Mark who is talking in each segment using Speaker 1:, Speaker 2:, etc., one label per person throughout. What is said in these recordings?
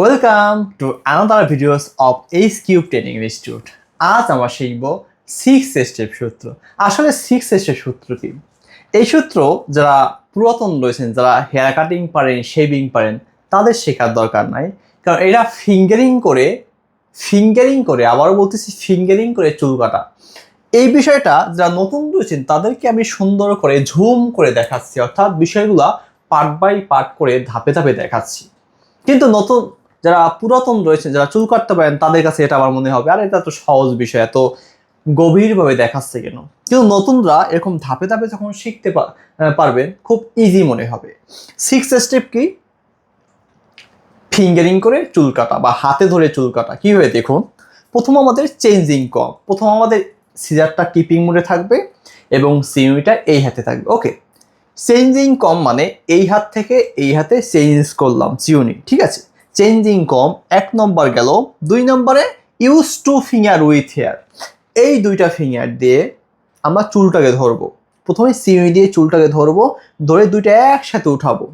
Speaker 1: Welcome to another videos of H cube training institute আজ আমরা শিখব সিক্স স্টেপ সূত্র। আসলে সিক্স স্টেপ সূত্র কি? এই সূত্র যারা পুরাতন রয়েছেন, যারা হেয়ার কাটিং পারেন শেভিং পারেন, তাদের শেখার দরকার নাই। কারণ এরা ফিঙ্গারিং করে ফিঙ্গারিং করে, আবারও বলতেছি ফিঙ্গারিং করে চুল কাটা। এই বিষয়টা যারা নতুন রয়েছেন, তাদেরকে আমি সুন্দর করে ঝুম করে দেখাচ্ছি। অর্থাৎ বিষয়গুলা পার্ট বাই পার্ট করে ধাপে ধাপে দেখাচ্ছি। কিন্তু নতুন যারা পুরাতন রয়েছেন যারা চুল কাটতে পারেন, তাদের কাছে এটা আমার মনে হবে। আর এটা তো সহজ বিষয়, এত গভীরভাবে দেখাচ্ছে কেন? কিন্তু নতুনরা এরকম ধাপে ধাপে যখন শিখতে পারবেন খুব ইজি মনে হবে। সিক্স স্টেপ কি? ফিঙ্গারিং করে চুল কাটা বা হাতে ধরে চুল কাটা। কীভাবে দেখুন? প্রথম আমাদের চেঞ্জিং কম প্রথম আমাদের সিজারটা কিপিং মোডে থাকবে এবং সিউইটা এই হাতে থাকবে। ওকে চেঞ্জিং কম মানে এই হাত থেকে এই হাতে চেঞ্জ করলাম চিউনি ঠিক আছে? চেঞ্জিং কম এক নম্বর গেল, দুই নম্বরে use two finger with hair এই দুইটা ফিঙ্গার দিয়ে আমরা চুলটাকে ধরবো। প্রথমে সিউনি দিয়ে চুলটাকে ধরবো, ধরে দুইটা একসাথে উঠাবো।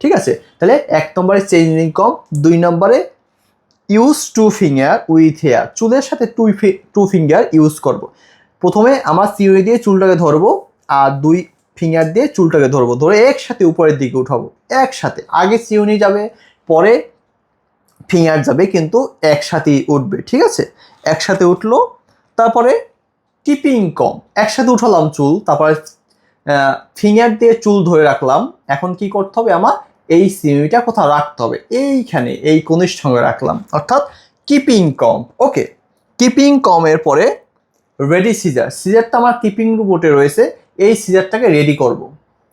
Speaker 1: ঠিক আছে? তাহলে এক নম্বরে চেঞ্জিং কম দুই নম্বরে use two finger with hair চুলের সাথে টু টু ফিঙ্গার ইউজ করব। প্রথমে আমরা সিউনি দিয়ে চুলটাকে ধরবো, আর দুই ফিঙ্গার দিয়ে চুলটাকে ধরবো। ধরে একসাথে উপরের দিকে উঠাবো। একসাথে। আগে সিউনি যাবে, পরে ফিঙ্গার যাবে কিন্তু একসাথেই উঠবে, ঠিক আছে? একসাথে উঠল, তারপরে টিপিং কম, একসাথে উঠালাম চুল, তারপরে ফিঙ্গার দিয়ে চুল ধরে রাখলাম। এখন কি করতে হবে আমার? এই সিউনিটা কোথাও রাখতে হবে, এইখানে, এই কনিষ্ঠঙ্গে রাখলাম। অর্থাৎ কিপিং কম, ওকে? কিপিং কমের পরে রেডি সিজার সিজারটা আমার কিপিং রুবোটে রয়েছে, এই সিজারটাকে রেডি করব,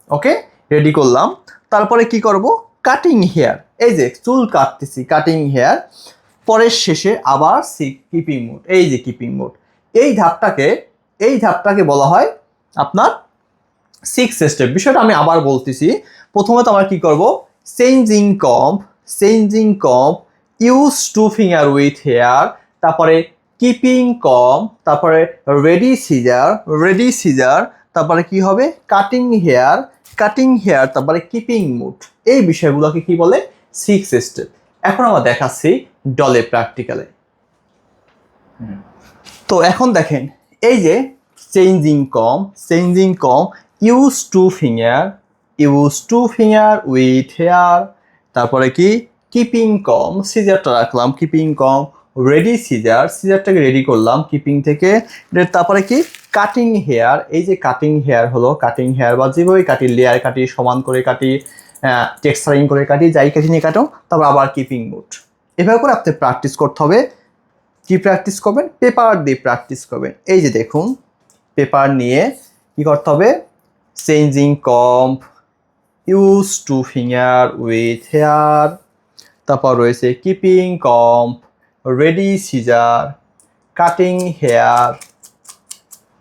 Speaker 1: ওকে? রেডি করলাম, তারপরে কি করব? কাটিং হেয়ার এই যে চুল কাটতেছি কাটিং হেয়ার পরের শেষে আবার কিপিং মোড এই যে কিপিং মোড এই ধাপটাকে এই ধাপটাকে বলা হয় আপনার সিক্স স্টেপ বিষয়টা আমি আবার বলতেছি, প্রথমত আমরা কী করব? Changing comb changing comb use two finger with hair তারপরে কিপিং কম তারপরে রেডি সিজার রেডি সিজার তারপরে কি হবে? কাটিং হেয়ার কাটিং হেয়ার তারপরে কিপিং মুড এই বিষয়গুলোকে কি বলে? সিক্স স্টেপ এখন আমরা দেখাচ্ছি ডলে প্র্যাকটিক্যালে তো এখন দেখেন এই যে changing comb changing comb use two finger use two finger with hair তারপরে কি? কিপিং কম সিজারটা রাখলাম কিপিং কম রেডি সিজার সিজারটাকে রেডি করলাম কিপিং থেকে। তারপরে কি? কাটিং হেয়ার এই যে কাটিং হেয়ার হলো কাটিং হেয়ার বা যেভাবে কাটি লেয়ার কাটি সমান করে কাটি টেক্সচারিং করে কাটি যাই কাটি নিয়ে কাটো, তারপর আবার কিপিং মুড এভাবে করে আপনি প্র্যাকটিস করতে হবে। কি প্র্যাকটিস করবেন? পেপার দিয়ে প্র্যাকটিস করবেন। এই যে দেখুন পেপার নিয়ে কি করতে হবে? Changing comb use two finger with hair তারপর রয়েছে keeping comb ready scissor cutting hair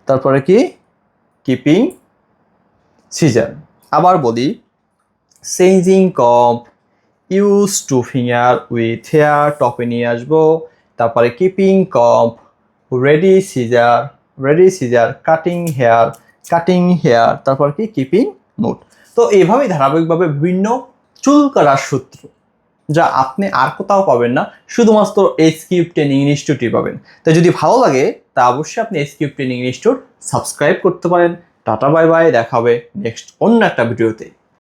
Speaker 1: তারপরে কি? কিপিং সিজার আবার বলি changing comb use two finger with hair টপে নিয়ে আসব। তারপরে keeping comb ready scissor ready scissor cutting hair cutting hair তারপর কি? কিপিং মুড তো এইভাবেই ধারাবাহিকভাবে বিভিন্ন চুল কাটার সূত্র, যা আপনি আর কোথাও পাবেন না, শুধুমাত্র এস কিউব ট্রেনিং ইনস্টিটিউটই পাবেন। তাই যদি ভালো লাগে, তা অবশ্যই আপনি এস ট্রেনিং ইনস্টিটিউট সাবস্ক্রাইব করতে পারেন। টাটা বাই বাই দেখা হবে নেক্সট অন্য একটা ভিডিওতে